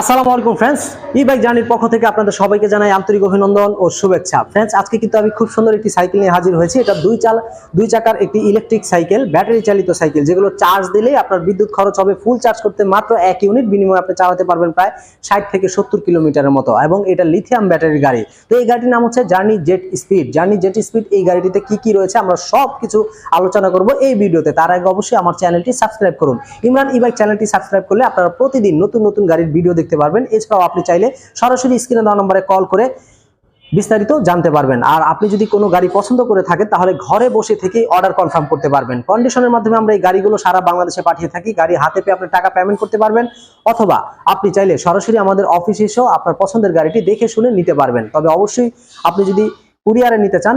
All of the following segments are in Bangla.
আসসালামু আলাইকুম ফ্রেন্ডস ই বাইক জার্নির পক্ষ থেকে আপনাদের সবাইকে জানাই আন্তরিক অভিনন্দন ও শুভেচ্ছা। ফ্রেন্ডস আজকে কিন্তু আমি খুব সুন্দর একটি সাইকেল নিয়ে হাজির হয়েছি। এটা দুই চাল, দুই চাকার একটি ইলেকট্রিক সাইকেল ব্যাটারি চালিত সাইকেল, যেগুলো চার্জ দিলেই আপনার বিদ্যুৎ খরচ হবে ফুল চার্জ করতে মাত্র এক ইউনিট বিনিময়ে আপনি চালাতে পারবেন প্রায় ষাট থেকে সত্তর কিলোমিটারের মতো। এবং এটা লিথিয়াম ব্যাটারির গাড়ি। তো এই গাড়িটির নাম হচ্ছে journey jet speed journey jet speed এই গাড়িটিতে কি কি রয়েছে আমরা সব কিছু আলোচনা করব এই ভিডিওতে। তার আগে অবশ্যই আমার চ্যানেলটি সাবস্ক্রাইব করুন। ইমরান ই বাইক চ্যানেলটি সাবস্ক্রাইব করলে আপনারা প্রতিদিন নতুন নতুন গাড়ির ভিডিও দেখতে পারবেন। এছাড়াও আপনি চাইলে সরাসরি স্ক্রিনে দেওয়া নম্বরে কল করে বিস্তারিত জানতে পারবেন। আর আপনি যদি কোনো গাড়ি পছন্দ করে থাকেন, তাহলে ঘরে বসে থেকেই অর্ডার কনফার্ম করতে পারবেন। কন্ডিশনের মাধ্যমে আমরা এই গাড়িগুলো সারা বাংলাদেশে পাঠিয়ে থাকি। গাড়ি হাতে পেয়ে আপনি টাকা পেমেন্ট করতে পারবেন, অথবা আপনি চাইলে সরাসরি আমাদের অফিসে এসেও আপনার পছন্দের গাড়িটি দেখে শুনে নিতে পারবেন। তবে অবশ্যই আপনি যদি কুরিয়ারে নিতে চান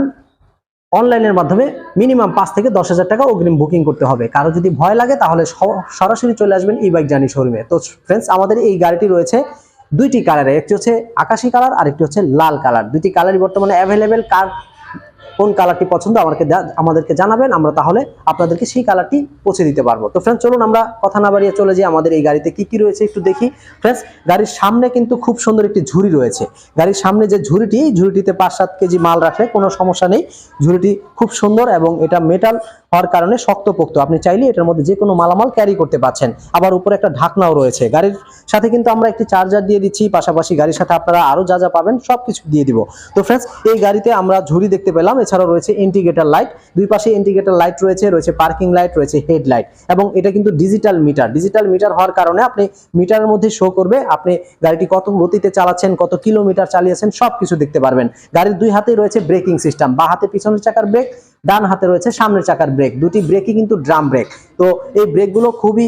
অনলাইনের মাধ্যমে মিনিমাম পাঁচ থেকে দশ হাজার টাকা অগ্রিম বুকিং করতে হবে। কারও যদি ভয় লাগে, তাহলে সরাসরি চলে আসবেন ই বাইক জানি শোরুমে তো ফ্রেন্ডস আমাদের এই গাড়িটি রয়েছে দুইটি কালারে একটি হচ্ছে আকাশি কালার আর একটি হচ্ছে লাল কালার দুইটি কালারই বর্তমানে অ্যাভেলেবেল কার কোন কালারটি পছন্দ আমাকে আমাদেরকে জানাবেন, আমরা তাহলে আপনাদেরকে সেই কালারটি পৌঁছে দিতে পারব। তো ফ্রেন্ডস চলুন আমরা কথা না বাড়িয়ে চলে যাই আমাদের এই গাড়িতে কি কি রয়েছে একটু দেখি। ফ্রেন্ডস গাড়ির সামনে কিন্তু খুব সুন্দর একটি ঝুড়ি রয়েছে। গাড়ির সামনে যে ঝুড়িটি ঝুড়িটিতে পাঁচ সাত কেজি মাল রাখলে কোনো সমস্যা নেই। ঝুড়িটি খুব সুন্দর এবং এটা মেটাল হওয়ার কারণে শক্তপোক্ত। আপনি চাইলে এটার মধ্যে যে কোনো মালামাল ক্যারি করতে পারছেন। আবার উপরে একটা ঢাকনাও রয়েছে। গাড়ির সাথে কিন্তু আমরা একটি চার্জার দিয়ে দিচ্ছি। পাশাপাশি গাড়ির সাথে আপনারা আরও যা যা পাবেন সবকিছু দিয়ে দিব। তো ফ্রেন্ডস এই গাড়িতে আমরা ঝুড়ি দেখতে পেলাম। এছাড়াও রয়েছে ইন্ডিকেটর লাইট দুই পাশে ইন্ডিকেটর লাইট রয়েছে রয়েছে পার্কিং লাইট রয়েছে হেডলাইট এবং এটা কিন্তু ডিজিটাল মিটার ডিজিটাল মিটার হওয়ার কারণে আপনি মিটারের মধ্যে শো করবে, আপনি গাড়িটি কত গতিতে চালাচ্ছেন, কত কিলোমিটার চালিয়েছেন সব কিছু দেখতে পারবেন। গাড়ির দুই হাতেই রয়েছে ব্রেকিং সিস্টেম বা হাতে পিছনের চাকার ব্রেক ডান হাতে রয়েছে সামনের চাকার ব্রেক দুটি ব্রেকই কিন্তু ড্রাম ব্রেক তো এই ব্রেকগুলো খুবই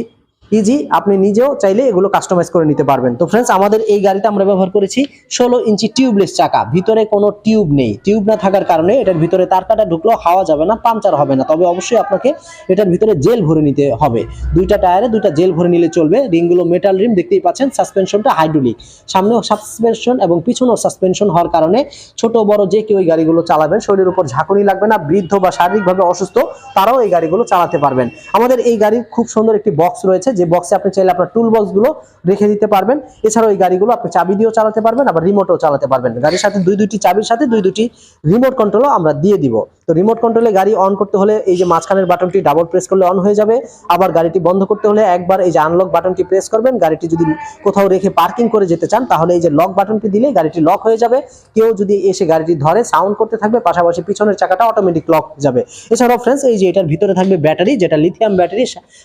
ইজি আপনি নিজেও চাইলে এগুলো কাস্টমাইজ করে নিতে পারবেন। তো ফ্রেন্ডস আমাদের এই গাড়িটা আমরা ব্যবহার করেছি ষোলো ইঞ্চি টিউবলেস চাকা। ভিতরে কোনো টিউব নেই। টিউব না থাকার কারণে এটার ভিতরে তার কাটা ঢুকলেও হাওয়া যাবে না, পাংচার হবে না। তবে অবশ্যই আপনাকে এটার ভিতরে জেল ভরে নিতে হবে। দুইটা টায়ারে দুইটা জেল ভরে নিলে চলবে। রিংগুলো মেটাল রিম দেখতেই পাচ্ছেন সাসপেনশনটা হাইড্রোলিক সামনেও সাসপেনশন এবং পিছনেও সাসপেনশন হওয়ার কারণে ছোট, বড় যে কেউ এই গাড়িগুলো চালাবেন, শরীরের উপর ঝাঁকুনি লাগবে না, বৃদ্ধ বা শারীরিকভাবে অসুস্থ, তারাও এই গাড়িগুলো চালাতে পারবেন। আমাদের এই গাড়ির খুব সুন্দর একটি বক্স রয়েছে যে বক্সে আপনি চাইলে আপনার টুল বক্সগুলো রেখে দিতে পারবেন। এছাড়াও এই গাড়িগুলো আপনি চাবি দিয়েও চালাতে পারবেন, আবার রিমোটও চালাতে পারবেন। গাড়ির সাথে দুই দুইটি চাবির সাথে দুই দুটি রিমোট কন্ট্রোলও আমরা দিয়ে দিব। তো রিমোট কন্ট্রোলে গাড়ি অন করতে হলে এই যে মাঝখানের বাটনটি ডাবল প্রেস করলে অন হয়ে যাবে। আবার গাড়িটি বন্ধ করতে হলে একবার এই যে আনলক বাটনটি প্রেস করবেন। গাড়িটি যদি কোথাও রেখে পার্কিং করে যেতে চান, তাহলে এই যে লক বাটনটি দিলে গাড়িটি লক হয়ে যাবে। কেউ যদি এসে গাড়িটি ধরে সাউন্ড করতে থাকবে, পাশাপাশি পিছনের চাকাটা অটোমেটিক লক যাবে। এছাড়াও ফ্রেন্ডস এই যে এটার ভিতরে থাকবে ব্যাটারি যেটা লিথিয়াম ব্যাটারি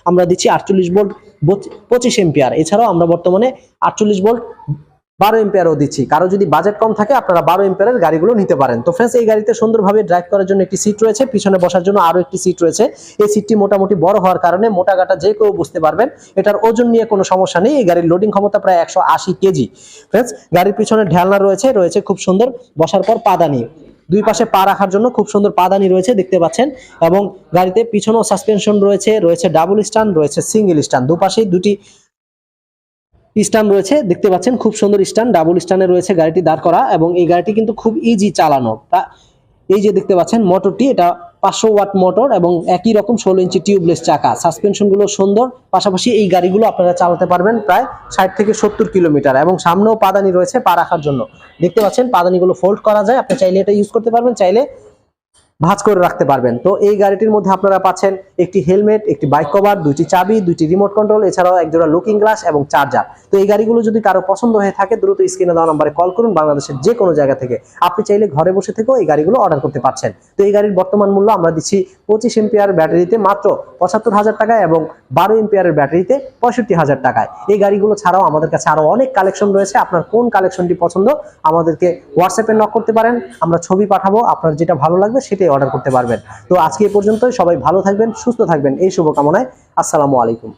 আমরা দিচ্ছি আটচল্লিশ ভোল্ট পঁচিশ এম্পিয়ার এছাড়াও আমরা বর্তমানে আটচল্লিশ ভোল্ট বারো এম্পিয়ারও দিচ্ছি। কারও যদি বাজেট কম থাকে, আপনারা বারো এম্পিয়ারের গাড়িগুলো নিতে পারেন। তো ফ্রেন্ডস এই গাড়িতে সুন্দরভাবে ড্রাইভ করার জন্য একটি সিট রয়েছে। পিছনে বসার জন্য আরও একটি সিট রয়েছে। এই সিটটি মোটামুটি বড় হওয়ার কারণে মোটা গাটা যে কেউ বুঝতে পারবেন, এটার ওজন নিয়ে কোনো সমস্যা নেই। এই গাড়ির লোডিং ক্ষমতা প্রায় একশো আশি কেজি। ফ্রেন্ডস গাড়ির পিছনে ঢেলনা রয়েছে। রয়েছে খুব সুন্দর। বসার পর পাদানি। দুই পাশে পা রাখার জন্য খুব সুন্দর পাদানি রয়েছে, দেখতে পাচ্ছেন। এবং গাড়িতে পিছনেও সাসপেনশন রয়েছে রয়েছে ডাবল স্ট্যান্ড রয়েছে সিঙ্গেল স্ট্যান্ড দুপাশেই দুটি স্ট্যান্ড রয়েছে, দেখতে পাচ্ছেন, খুব সুন্দর স্ট্যান্ড ডাবল স্ট্যান্ডে রয়েছে গাড়িটি দাঁড় করা এবং এই গাড়িটি কিন্তু খুব ইজি চালানো। তা- এই যে দেখতে পাচ্ছেন মোটরটি এটা পাঁচশো ওয়াট মোটর এবং একই রকম ষোলো ইঞ্চি টিউবলেস চাকা। সাসপেনশনগুলো সুন্দর, পাশাপাশি এই গাড়িগুলো আপনারা চালাতে পারবেন প্রায় ষাট থেকে সত্তর কিলোমিটার এবং সামনেও পাদানি রয়েছে পা রাখার জন্য। দেখতে পাচ্ছেন, পাদানিগুলো ফোল্ড করা যায়। আপনি চাইলে এটা ইউজ করতে পারবেন, চাইলে ভাঁজ করে রাখতে পারবেন। তো এই গাড়িটির মধ্যে আপনারা পাচ্ছেন একটি হেলমেট, একটি বাইক কভার, দুইটি চাবি, দুইটি রিমোট কন্ট্রোল, এছাড়াও একজোড়া লুকিং গ্লাস এবং চার্জার। তো এই গাড়িগুলো যদি কারও পছন্দ হয়ে থাকে, দ্রুত স্ক্রিনে দেওয়া নম্বরে কল করুন। বাংলাদেশের যে কোনো জায়গা থেকে আপনি চাইলে ঘরে বসে থেকেও এই গাড়িগুলো অর্ডার করতে পারছেন। তো এই গাড়ির বর্তমান মূল্য আমরা দিচ্ছি পঁচিশ এম্পিয়ার ব্যাটারিতে মাত্র পঁচাত্তর হাজার টাকায় এবং বারো এম্পিয়ারের ব্যাটারিতে পঁয়ষট্টি হাজার টাকায়। এই গাড়িগুলো ছাড়াও আমাদের কাছে আরও অনেক কালেকশন রয়েছে। আপনার কোন কালেকশনটি পছন্দ, আমাদেরকে হোয়াটসঅ্যাপে নক করতে পারেন। আমরা ছবি পাঠাবো, আপনার যেটা ভালো লাগবে সেটাই অর্ডার করতে পারবেন। তো আজকে এ পর্যন্তই। সবাই ভালো থাকবেন, সুস্থ থাকবেন। এই শুভকামনায় আসসালামু আলাইকুম।